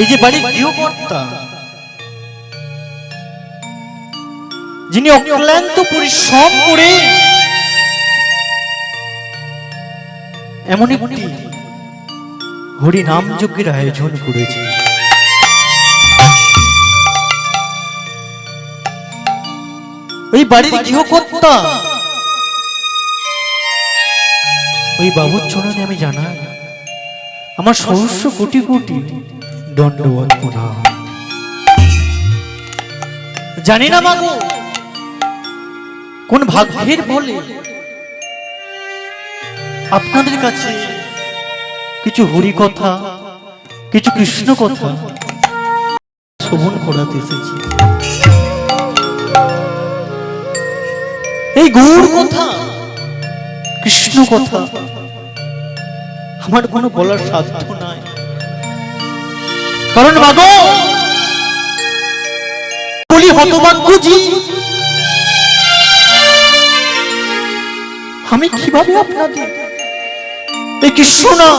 এই যে বাড়ির গৃহকর্তা, যিনি অক্লান্ত পরিশ্রম করে এমন একটি হরি নাম যজ্ঞের আয়োজন করেছে ওই বাড়ির গৃহকর্তা, ওই বাবুর চরণে আমি জানাই, আমার সহস্র কোটি কোটি দণ্ডবত প্রণাম জানি না মাগো, কোন ভাগ্যের বলে আপনাদের কাছে কিছু হরি কথা কিছু কৃষ্ণ কথা শোভন করাতে এসেছি। এই গৌর কথা কৃষ্ণ কথা আমার কোনো বলার সাধ্য নাই। কারণ মাগো, বলি হতভাগ্য জি আমি কীভাবে আপনাদের? এই কৃষ্ণ না,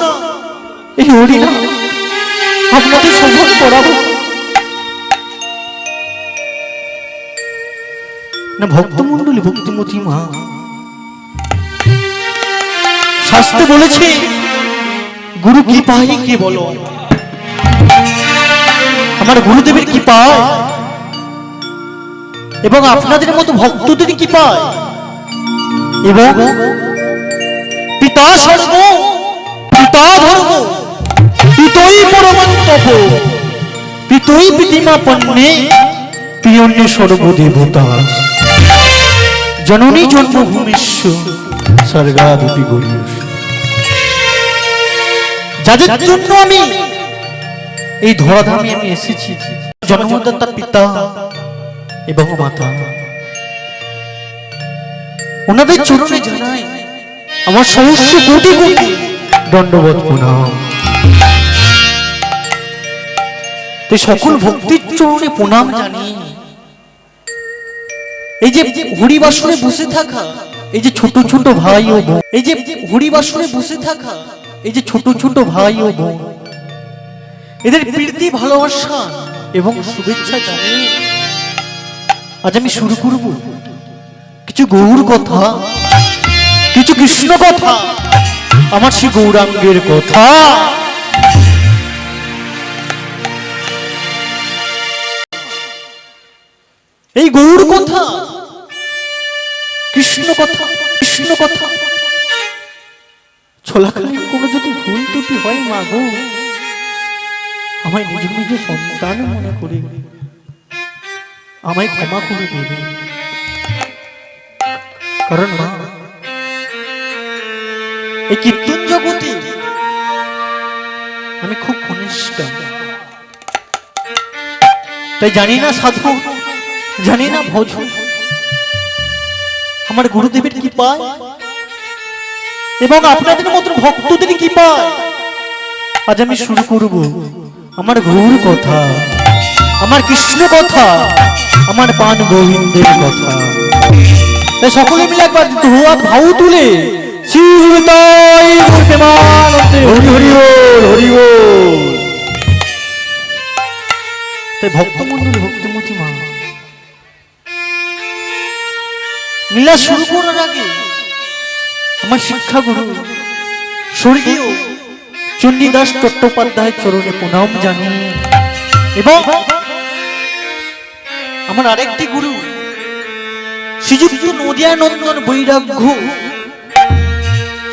এই হরি না, আপনাদের সম্ভব করাবো? না ভক্তমন্ডলী ভক্তিমতী মা শাস্ত্রে বলেছে, গুরু কি পাই কে বলো আমার গুরুদেবের কি পায় এবং আপনাদের মতো ভক্তদের কি পায় এবং পিতা স্বর্গ পিতা ধর্ম, পিতই পরমন্তপ, পিতই পিতিমা পণ্যে প্রিয়ণ্য সর্বদেবতা। জননী জন্মভূমিষ্য, স্বর্গাদপি গরিয়স যাদের জন্য আমি এই ধরাধামে আমি এসেছি। জন্মদাতা পিতা এবং মাতা। ওনাদের চরণে জানাই আমার সমস্ত কোটি কোটি দণ্ডবোধ প্রণাম। তো সকল ভক্তির চরণে প্রণাম জানি এই যে হরিবাসনে বসে থাকা এই যে ছোট ছোট ভাই ও বোন, এই যে হরিবাসনে বসে থাকা এই যে ছোট ছোট ভাই ও বোন এদের প্রীতি, ভালোবাসা এবং শুভেচ্ছা জানিয়ে আজ আমি শুরু করব। কিছু গৌর কথা, কিছু কৃষ্ণ কথা, আমার সে গৌরাঙ্গের কথা। এই গৌর কথা, কৃষ্ণ কথা কৃষ্ণ কথা। ছোলাখালি কোনো যদি ভুল ত্রুটি হয়, মা গো। আমায় নিজ নিজ সন্তান মনে করে। আমায় ক্ষমা করে দেবে। কারণ মা, এই কীর্তন জগতে আমি খুব ঘনিষ্ঠ। তাই জানি না সাধু, জানি না ভজ। আমার গুরুদেবের কি পায় এবং আপনাদের মতো ভক্তদের কি পায় আজ আমি শুরু করব। আমার গৌর কথা আমার কৃষ্ণ কথা আমার পান গোবিন্দের কথা। সকলে মিলে একবার ধোয়া ভাউ তুলে ভক্তমন্ডলী ভক্তিমতী মা লীলা শুরু করার আগে আমার শিক্ষাগুরু স্বর্গীয় চণ্ডীদাস চট্টোপাধ্যায়ের চরণে প্রণাম জানি। এবং আমার আরেকটি গুরু, শ্রীযুক্ত নদিয়া নন্দন বৈরাগ্য,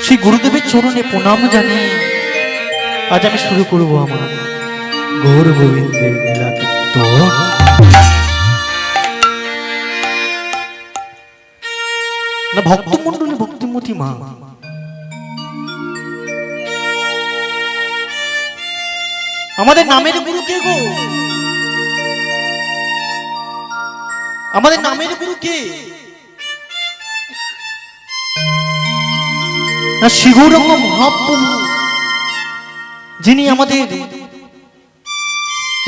শ্রী গুরুদেবের চরণে প্রণাম জানি। আজ আমি শুরু করব আমার গৌর গোবিন্দের কীর্তন। না ভক্তমন্ডলী ভক্তিমতী মা আমাদের নামের গুরু কে গো? আমাদের নামের গুরু কে? না শিগৌরঙ্গ মহাপ্রভু, যিনি আমাদের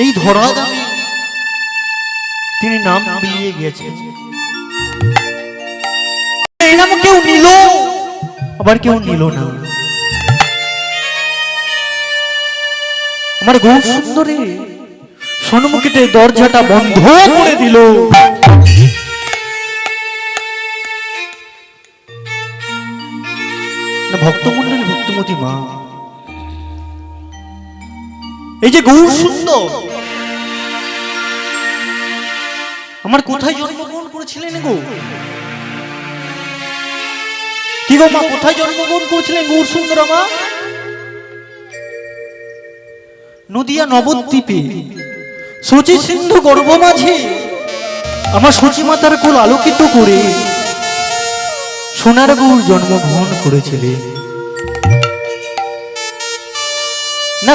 এই ধরা দামে তিনি নাম বিলিয়ে গিয়েছেন এই নাম কেউ নিল, আবার কেউ নিল না। আমার গৌ সুন্দরী, সন্মুখীতে দরজাটা বন্ধ করে দিল। ভক্তমন্ডলী ভক্তমতী মা। এই যে গৌর সুন্দর, আমার কোথায় জন্মগ্রহণ করেছিলেন গো? কি গো মা, কোথায় জন্মগ্রহণ করেছিলেন গৌর সুন্দর আমার? নদিয়া নবদ্বীপে। সচি সিন্ধু গর্ভ মাঝে আমার সচি মাতার কোল আলোকিত করে সোনার গৌর জন্মগ্রহণ করেছিলেন না,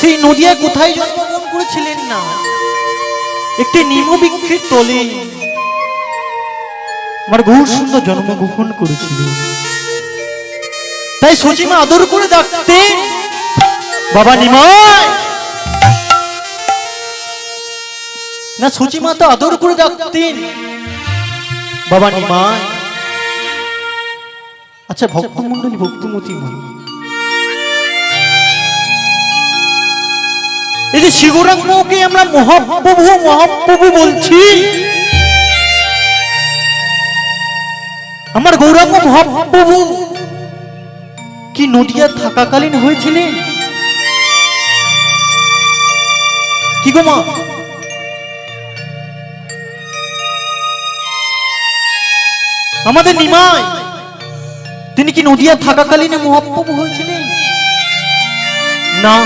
সেই নদিয়া কোথায় জন্মগ্রহণ করেছিলেন না? একটি নিমবৃক্ষের তলে আমার গৌর সুন্দর জন্মগ্রহণ করেছিলেন তাই সচিমা আদর করে ডাকতে বাবা নিমাই না সচিমা তো আদর করে ডাকতেন। বাবা নিমাই আচ্ছা ভক্তমন্ডলী ভক্তমতী এই যে শিবরাঙ্গকে আমরা মহাপ্রভু মহাপ্রভু বলছি। আমার গৌরাঙ্গ মহাপ্রভু কি নদিয়া থাকাকালীন হয়েছিলেন? কি গো মা? আমাদের নিমাই, তিনি কি নদিয়া থাকাকালীন মহাপ্রভু হয়েছিলেন? না।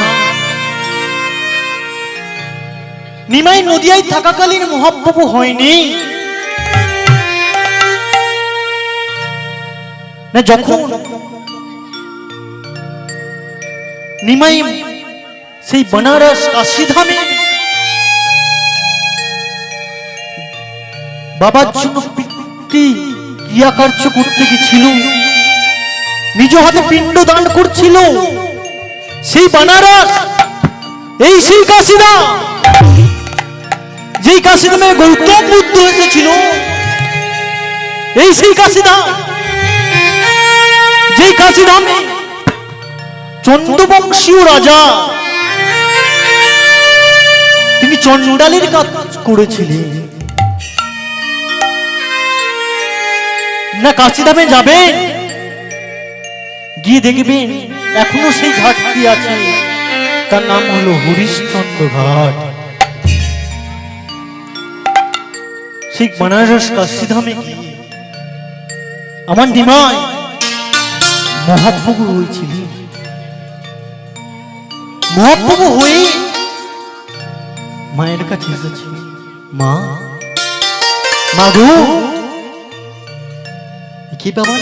নিমাই নদিয়ায় থাকাকালীন মহাপ্রভু হয়নি। না, যখন নিমাই সেই বনারস কাশিধামে বাবার জন্য পিতৃ ক্রিয়াকার্য করতে গেছিল। নিজ হাতে পিণ্ড দান করছিল। সেই বানারস, এই সেই কাশিধাম যেই কাশিধামে গৌতম বুদ্ধ এসেছিল। এই সেই কাশিধাম যেই কাশিধামে চন্দ্রবংশীয় রাজা। তিনি চণ্ডালের কাজ করেছিলেন। না কাশিধামে যাবে? গিয়ে দেখবেন এখনও সেই ঘাটটি আছে। তার নাম হলো হরিশ্চন্দ্র ঘাট। সেই বানারস কাশিধামে আমার নিমায় মহাপ্রভু হয়েছিলেন মহাপ্রভু হয়ে মায়ের কাছে এসেছে। মা মা কি ব্যাপার?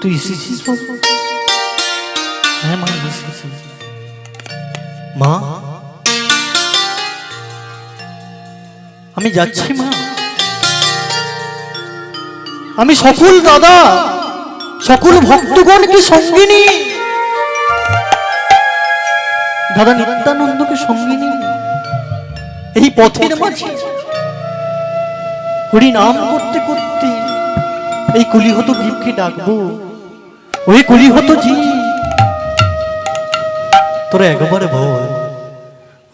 তুই এসেছিস হ্যাঁ মা এসেছি মা? আমি যাচ্ছি মা। আমি সকল দাদা সকল ভক্তগণকে সঙ্গে নিয়ে দাদা নিত্যানন্দকে সঙ্গে নিয়ে এই পথের মাঝে হরি নাম করতে করতে এই কলিহত জীবকে ডাকবো। ওই কলিহত জীব তোরা একবারে বল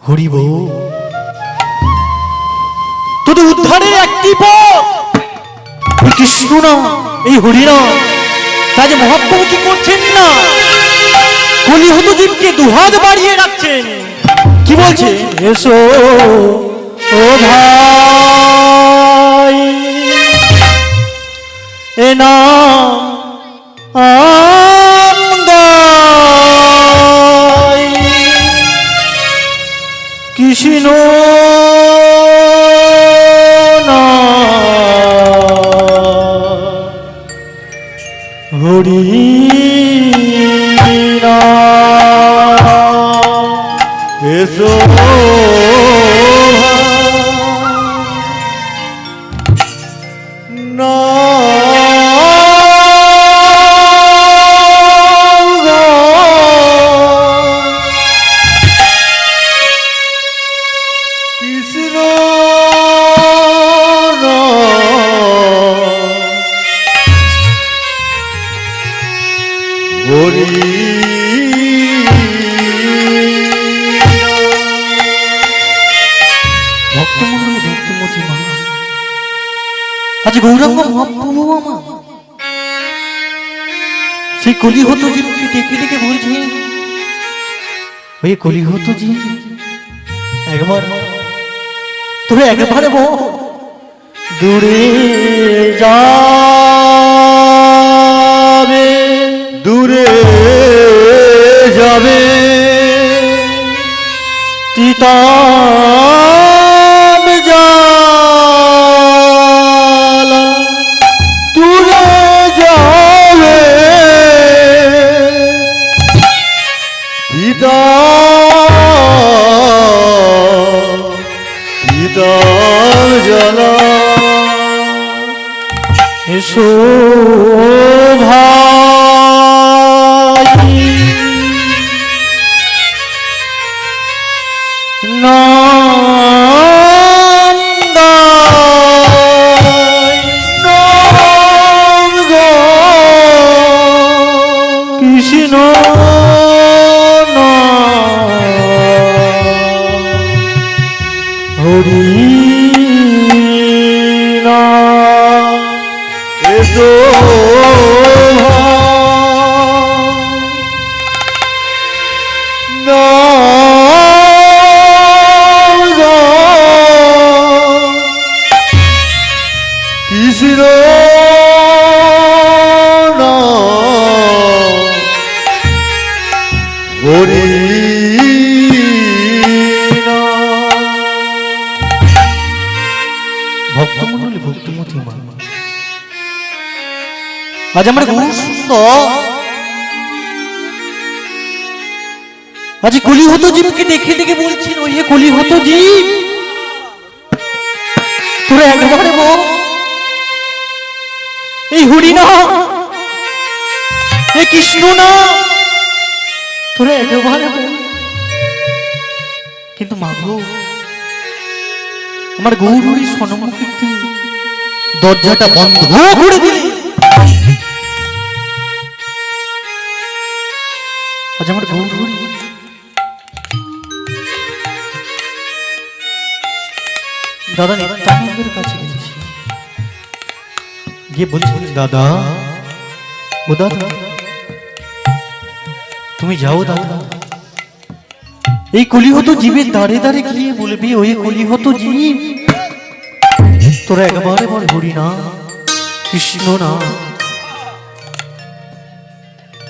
হরি বল তোদের উদ্ধারের একটি পথ। কৃষ্ণ না এই হরিনাম কাজে মহাপ্রভু কি করছেন না? কলিহত জীবকে দুহাত বাড়িয়ে রাখছেন কি বলছে? এসো, ও ভাই। এ নাম কৃষ্ণ আজ গৌরাঙ্গ মহাপ্রভু আমার সেই কলিহত জীবকে ডেকে ডেকে বলছে ওই কলিহত জীব একবার তোরে একবারে বল দূরে যাবে দূরে যাবে তিতাম এসো ভাই। আজ আমার আজ কলিহত জীবকে দেখে দেখে বলছেন ওই হে কলিহত জীব তোরা একবারে বল এই হরি না এ কৃষ্ণ না তোরা একবারে বল। কিন্তু মাগো আমার গৌরী সনমুখী দরজাটা বন্ধ করে দিলে। আজ আমার দাদা কাছে গেছি। গিয়ে দাদা, ও দাদা, তুমি যাও দাদা। এই কলিহত জীবের দাঁড়ে দাঁড়ে গিয়ে বলবি, ওই কলিহত জীব। তোরা একবারে বল হরি না, কৃষ্ণ না।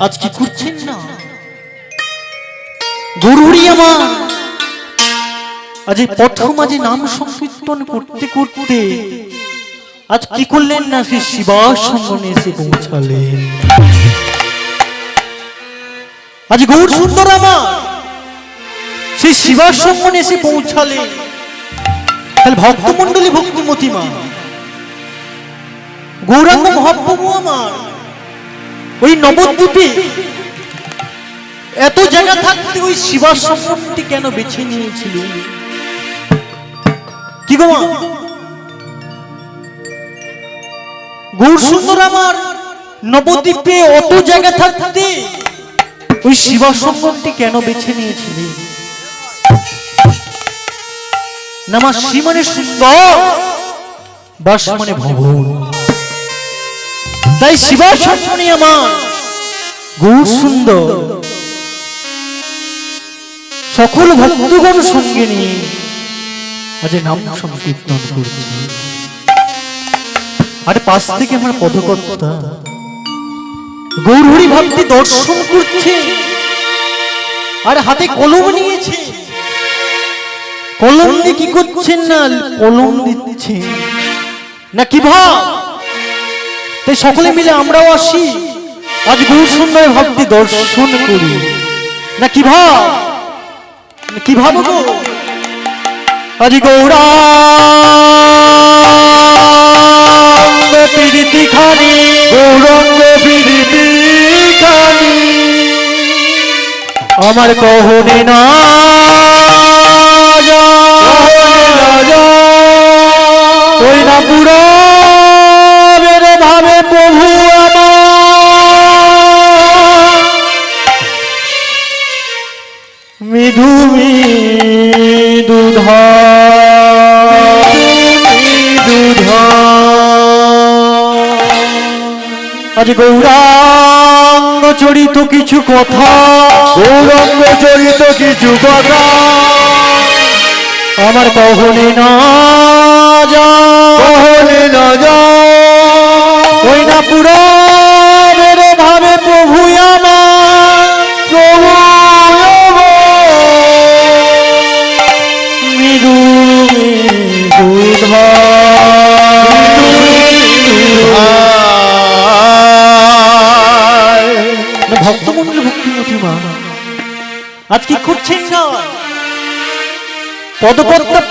আজ কি করছেন আমার আজ প্রথম আজ নাম সংকীর্তন করতে করতে আজ কি করলেন না এসে পৌঁছালেন? আজ গৌর সুন্দর আমার সেই শিবার এসে পৌঁছালেন। তাহলে ভক্তমন্ডলী ভক্তিমতী মা গৌরাঙ্গ মহাপ্রভু আমার, ওই নবদ্বীপে এত জায়গা থাকতে ওই শিবার সঙ্গমটি কেন বেছে নিয়েছিলেন কি গো মা? গৌর আমার নবদ্বীপে অত জায়গা থাকতে ওই শিবা সঙ্গমটি কেন বেছে নিয়েছিলেন না মা মানে সুন্দর বাস মানে ভবন। তাই শিবা সঙ্গমনি আমার গৌর সুন্দর। সকল ভক্তগণ সঙ্গে নিয়ে আজ নাম সংকীর্তন করছে। আর পাশ থেকে আমার পদকর্তা গৌরহরি ভাবটি দর্শন করছে, আর হাতে কলম নিয়েছে। কলম দিয়ে কি করছেন না? কলম দিচ্ছে। না কি ভাব তাই সকলে মিলে আমরাও আসি। আজ গৌর সুন্দর ভাবটি দর্শন করি। না কি ভাব কি ভাব গো? আজ গৌরা প্রীতি খানি গৌরঙ্গ বিরিতি খানি আমার কহনে না ওই না পুরো মৃদু মৃদু ধার আজ গৌরাঙ্গ চরিত কিছু কথা। গৌরঙ্গ চরিত কিছু কথা। আমার কহনে না যা। কহলে না যাও ওই না পুরাণের ভাবে প্রভু আমার। প্রভু ভক্তমন্ডল আজ কি না পদপদটা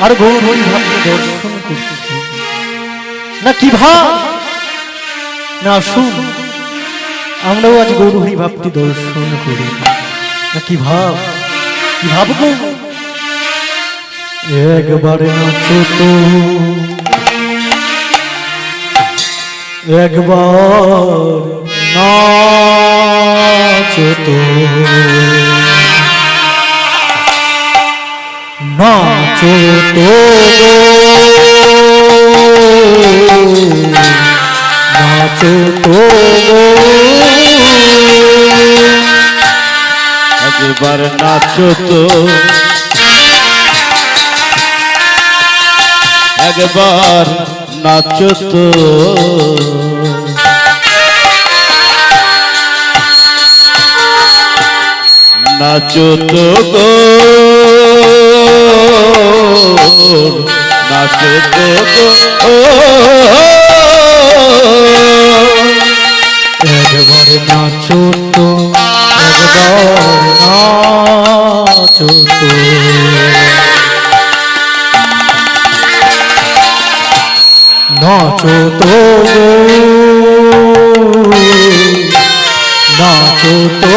আর গৌরী ভাবকে দর্শন না কি ভাব? না শুন। আমরাও আজ গৌরহরি ভাবটি দর্শন করি। না কি ভাব? কি ভাববো? একবার নাচো তো। একবার নাচো তো। নাচো তো। নাচো তো একবার নাচো তো নাচো তো গো। নাচো তো গো একবার নাচো তো একবার নাচো। তো নাচো তো নাচো তো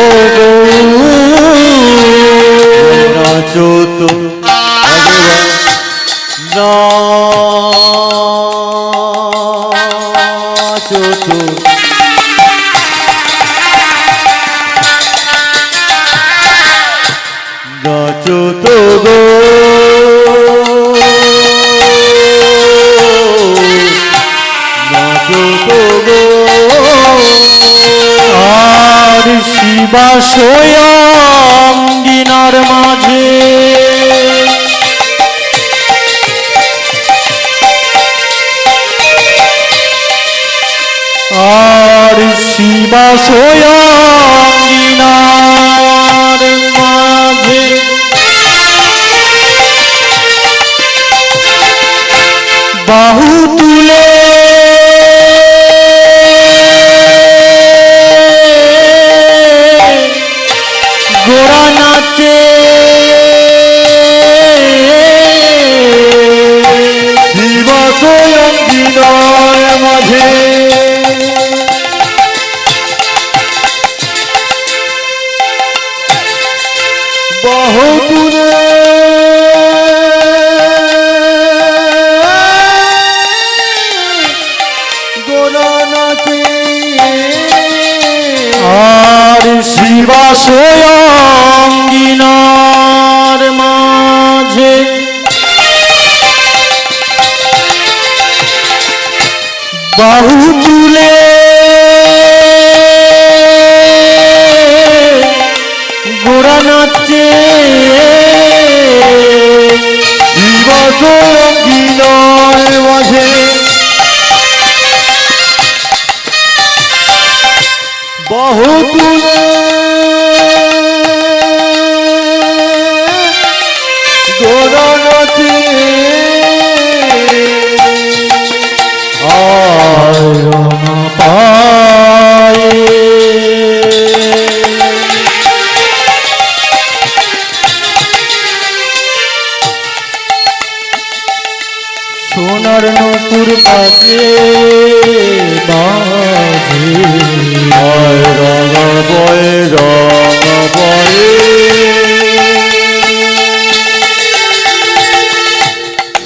নাচো তো গো। আর শিবাশয় অঙ্গিনার মাঝে। আর শিবাশয় অঙ্গিনার আর শিবা সঙ্গিনার মাঝে। বাহু নপুর বাজে বাজে। রঙ বয়ে রঙ বয়ে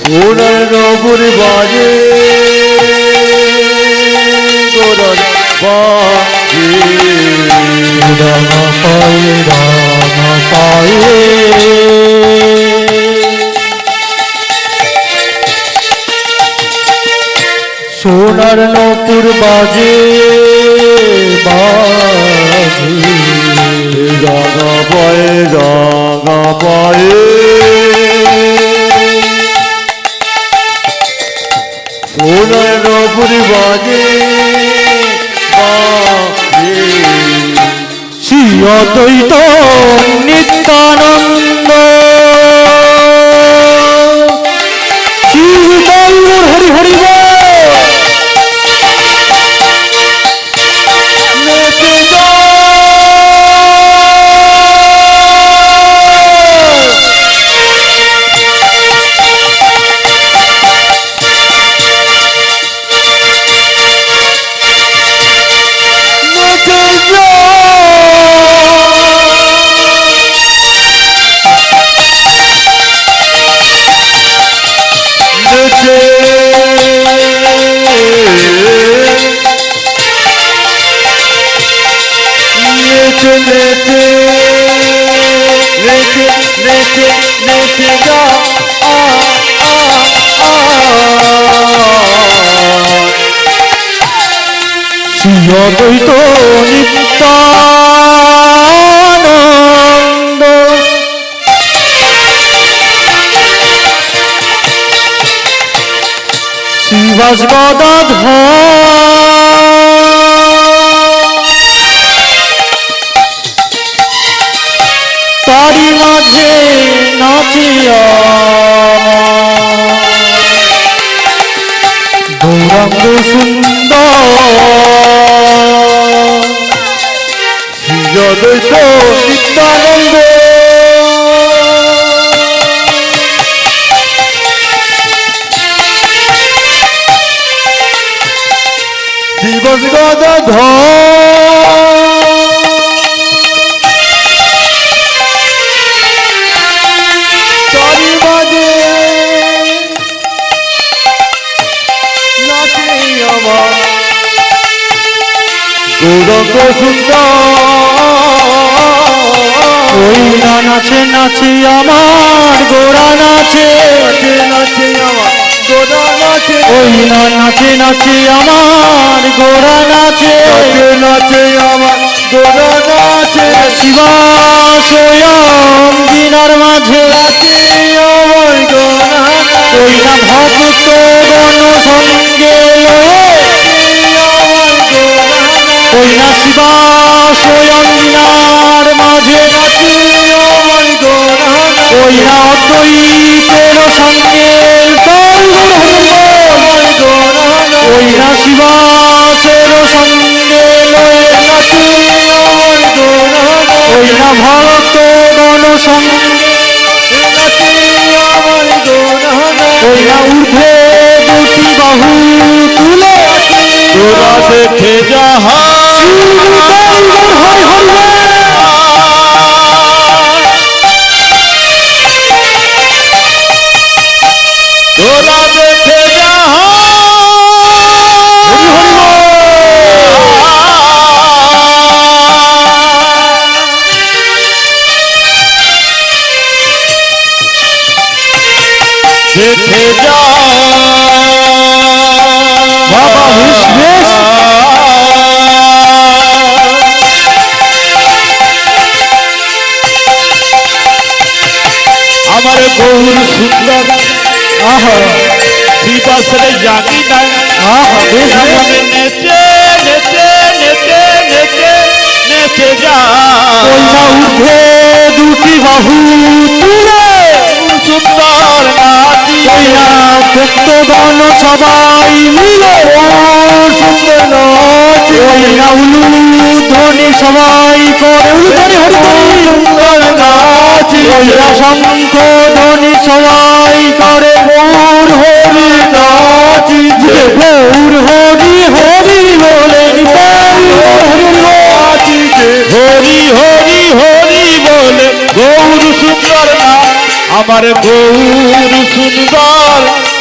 সোনার নপুর বাজে। গোরার বাজে রমা পায়ে রাঙা পায়ে সোনার নপুর বাজে বাজে। রাঙা বয়ে রাঙা পায়ে। সোনার নপুর বাজে শ্রী অদ্বৈত নিত্যানন্দ। শিব হরি হরি নেচে নেচে নেচে নেচে যা। আ আ আ শ্রীয়দ্বৈত নিত্যানন্দ শিবাস তারি Señor. নাচে। ওই নাচে নাচে আমার গোরা নাচে। নাচে নাচে আমার গোরা নাচে। শিবা স্বয়ং দিনার মাঝে। নাচে আমার গোরা ওই না ভক্ত গণ সঙ্গে ওই না শিবা দিনার মাঝে। নাচে আমার গোরা ওই না অদ্বৈতের সঙ্গে ওই না শিবাসের সঙ্গে না ভক্ত গণ সঙ্গে না ঊর্ধ্বে দুটি বাহু তুলে তোরা দেখে যাহা সবাই করে উলু ধ্বনি হরি শঙ্খ ধ্বনি সবাই করে গৌর হরি নাচি গৌর হরি হরি বলে হরি হরি হরি বলে গৌর সুন্দর আমার গৌর সুন্দর